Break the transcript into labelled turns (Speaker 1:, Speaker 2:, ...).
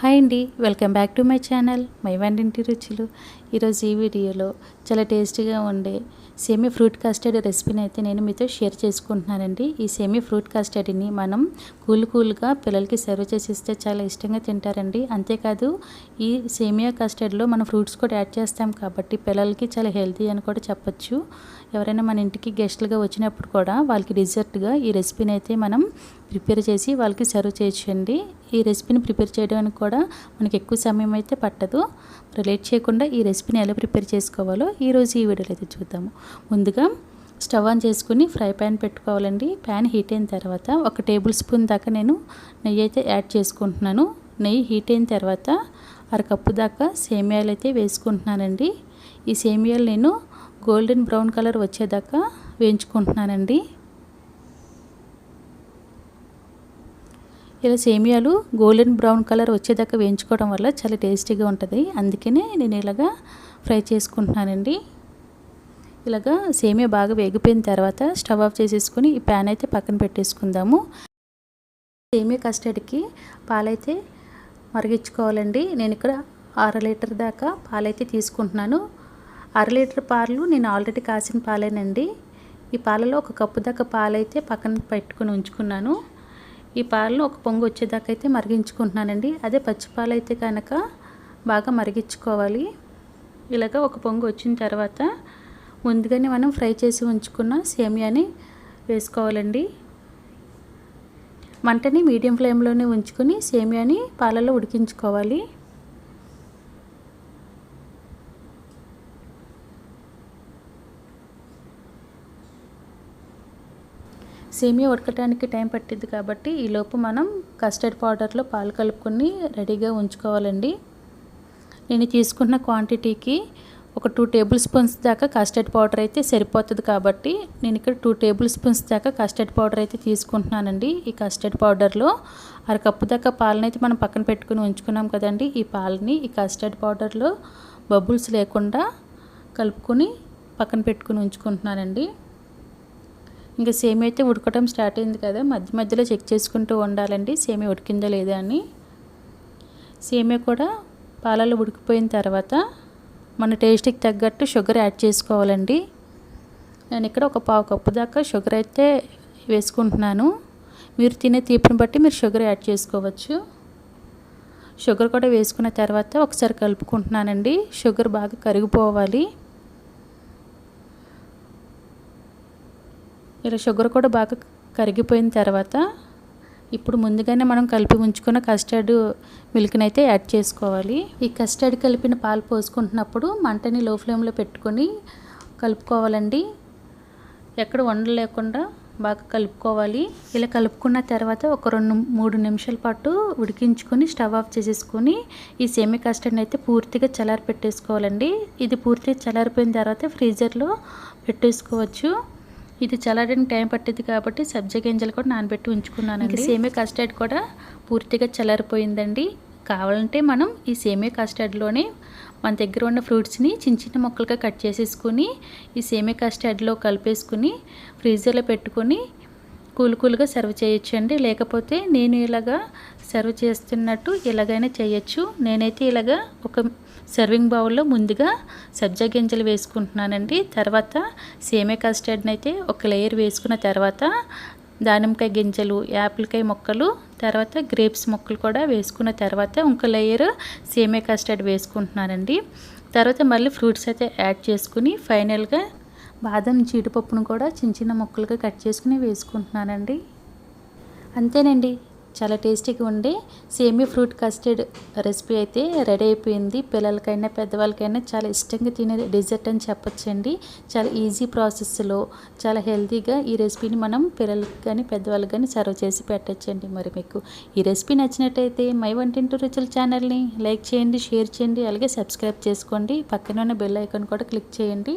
Speaker 1: Hi అండి welcome back to my channel my వంటింటి రుచులు. ఈరోజు ఈ వీడియోలో చాలా టేస్టీగా ఉండే సేమీ ఫ్రూట్ కస్టర్డ్ రెసిపీని అయితే నేను మీతో షేర్ చేసుకుంటున్నానండి. ఈ సేమీ ఫ్రూట్ కస్టర్డ్ని మనం కూల్ కూల్గా పిల్లలకి సర్వ్ చేసి ఇస్తే చాలా ఇష్టంగా తింటారండి. అంతేకాదు ఈ సేమియా కస్టర్డ్లో మనం ఫ్రూట్స్ కూడా యాడ్ చేస్తాం కాబట్టి పిల్లలకి చాలా హెల్తీ అని కూడా చెప్పచ్చు. ఎవరైనా మన ఇంటికి గెస్ట్లుగా వచ్చినప్పుడు కూడా వాళ్ళకి డిజర్ట్గా ఈ రెసిపీని అయితే మనం ప్రిపేర్ చేసి వాళ్ళకి సర్వ్ చేయొచ్చండి. ఈ రెసిపీని ప్రిపేర్ చేయడానికి కూడా మనకి ఎక్కువ సమయం అయితే పట్టదు. లేట్ చేయకుండా ఈ రెసిపీని ఎలా ప్రిపేర్ చేసుకోవాలో ఈరోజు ఈ వీడియోలో అయితే చూద్దాము. ముందుగా స్టవ్ ఆన్ చేసుకుని ఫ్రై ప్యాన్ పెట్టుకోవాలండి. ప్యాన్ హీట్ అయిన తర్వాత ఒక టేబుల్ స్పూన్ దాకా నేను నెయ్యి అయితే యాడ్ చేసుకుంటున్నాను. నెయ్యి హీట్ అయిన తర్వాత అరకప్పు దాకా సేమియాలు అయితే వేసుకుంటున్నానండి. ఈ సేమియాలు నేను గోల్డెన్ బ్రౌన్ కలర్ వచ్చేదాకా వేయించుకుంటున్నానండి. ఇలా సేమియాలు గోల్డెన్ బ్రౌన్ కలర్ వచ్చేదాకా వేయించుకోవడం వల్ల చాలా టేస్టీగా ఉంటుంది. అందుకనే నేను ఇలాగా ఫ్రై చేసుకుంటున్నానండి. ఇలాగా సేమియా బాగా వేగిపోయిన తర్వాత స్టవ్ ఆఫ్ చేసేసుకొని ఈ ప్యాన్ అయితే పక్కన పెట్టేసుకుందాము. సేమియా కస్టర్డ్కి పాలైతే మరిగించుకోవాలండి. నేను ఇక్కడ అర లీటర్ దాకా పాలైతే తీసుకుంటున్నాను. అర లీటర్ పాలు నేను ఆల్రెడీ కాసిన పాలేనండి. ఈ పాలలో ఒక కప్పు దాకా పాలైతే పక్కన పెట్టుకుని ఉంచుకున్నాను. ఈ పాలను ఒక పొంగు వచ్చేదాకా అయితే మరిగించుకుంటున్నానండి. అదే పచ్చిపాలు అయితే కనుక బాగా మరిగించుకోవాలి. ఇలాగ ఒక పొంగు వచ్చిన తర్వాత ముందుగానే మనం ఫ్రై చేసి ఉంచుకున్న సేమియాని వేసుకోవాలండి. మంటని మీడియం ఫ్లేమ్లోనే ఉంచుకొని సేమియాని పాలలో ఉడికించుకోవాలి. సేమియా ఉడకటానికి టైం పట్టింది కాబట్టి ఈలోపు మనం కస్టర్డ్ పౌడర్లో పాలు కలుపుకొని రెడీగా ఉంచుకోవాలండి. నేను తీసుకున్న క్వాంటిటీకి ఒక టూ టేబుల్ స్పూన్స్ దాకా కస్టర్డ్ పౌడర్ అయితే సరిపోతుంది కాబట్టి నేను ఇక్కడ టూ టేబుల్ స్పూన్స్ దాకా కస్టర్డ్ పౌడర్ అయితే తీసుకుంటున్నానండి. ఈ కస్టర్డ్ పౌడర్లో అరకప్పు దాకా పాలని అయితే మనం పక్కన పెట్టుకుని ఉంచుకున్నాం కదండి. ఈ పాలని ఈ కస్టర్డ్ పౌడర్లో బబుల్స్ లేకుండా కలుపుకొని పక్కన పెట్టుకుని ఉంచుకుంటున్నానండి. ఇంకా సేమి అయితే ఉడకటం స్టార్ట్ అయింది కదా మధ్య మధ్యలో చెక్ చేసుకుంటూ ఉండాలండి సేమి ఉడికిందో లేదా అని. సేమియా కూడా పాలలో ఉడికిపోయిన తర్వాత మన టేస్ట్కి తగ్గట్టు షుగర్ యాడ్ చేసుకోవాలండి. నేను ఇక్కడ ఒక పావు కప్పు దాకా షుగర్ అయితే వేసుకుంటున్నాను. మీరు తినే తీపిని బట్టి మీరు షుగర్ యాడ్ చేసుకోవచ్చు. షుగర్ కూడా వేసుకున్న తర్వాత ఒకసారి కలుపుకుంటున్నానండి షుగర్ బాగా కరిగిపోవాలి. ఇలా షుగర్ కూడా బాగా కరిగిపోయిన తర్వాత ఇప్పుడు ముందుగానే మనం కలిపి ఉంచుకున్న కస్టర్డ్ మిల్క్ని అయితే యాడ్ చేసుకోవాలి. ఈ కస్టర్డ్ కలిపిన పాలు పోసుకుంటున్నప్పుడు మంటని లో ఫ్లేమ్లో పెట్టుకొని కలుపుకోవాలండి. ఎక్కడ ఉండలేకుండా లేకుండా బాగా కలుపుకోవాలి. ఇలా కలుపుకున్న తర్వాత ఒక రెండు మూడు నిమిషాల పాటు ఉడికించుకొని స్టవ్ ఆఫ్ చేసేసుకొని ఈ సేమి కస్టర్డ్ని అయితే పూర్తిగా చల్లారి పెట్టేసుకోవాలండి ఇది పూర్తిగా చల్లారిపోయిన తర్వాత ఫ్రీజర్లో పెట్టేసుకోవచ్చు. ఇది చల్లడానికి టైం పట్టింది కాబట్టి సబ్జా గింజలు కూడా నానబెట్టి ఉంచుకున్నాను సేమే కస్టర్డ్ కూడా పూర్తిగా చల్లారిపోయిందండి. కావాలంటే మనం ఈ సేమే కస్టర్డ్లోనే మన దగ్గర ఉన్న ఫ్రూట్స్ని చిన్న చిన్న ముక్కలుగా కట్ చేసేసుకుని ఈ సేమే కస్టర్డ్లో కలిపేసుకుని ఫ్రీజర్లో పెట్టుకొని కూల్ కూల్గా సర్వ్ చేయొచ్చండి. లేకపోతే నేను ఇలాగా సర్వ్ చేస్తున్నట్టు ఇలాగైనా చేయొచ్చు. నేనైతే ఇలాగా ఒక సర్వింగ్ బౌల్లో ముందుగా సబ్జా గింజలు వేసుకుంటున్నానండి. తర్వాత సేమే కస్టర్డ్ని అయితే ఒక లేయర్ వేసుకున్న తర్వాత దానిమ్మకాయ గింజలు యాపిల్కాయ మొక్కలు తర్వాత గ్రేప్స్ మొక్కలు కూడా వేసుకున్న తర్వాత ఇంకో లేయర్ సేమే కస్టర్డ్ వేసుకుంటున్నానండి. తర్వాత మళ్ళీ ఫ్రూట్స్ అయితే యాడ్ చేసుకుని ఫైనల్గా బాదం జీడిపప్పును కూడా చిన్న చిన్న ముక్కలుగా కట్ చేసుకుని వేసుకుంటున్నానండి. అంతేనండి. చాలా టేస్టీగా ఉండే సేమీ ఫ్రూట్ కస్టర్డ్ రెసిపీ అయితే రెడీ అయిపోయింది. పిల్లలకైనా పెద్దవాళ్ళకైనా చాలా ఇష్టంగా తినే డెజర్ట్ అని చెప్పొచ్చండి. చాలా ఈజీ ప్రాసెస్లో చాలా హెల్తీగా ఈ రెసిపీని మనం పిల్లలకి కానీ పెద్దవాళ్ళకి కానీ సర్వ్ చేసి పెట్టచ్చండి. మరి మీకు ఈ రెసిపీ నచ్చినట్టయితే మై వంటింటూ రుచుల ఛానల్ని లైక్ చేయండి షేర్ చేయండి అలాగే సబ్స్క్రైబ్ చేసుకోండి. పక్కన ఉన్న బెల్ ఐకాన్ కూడా క్లిక్ చేయండి.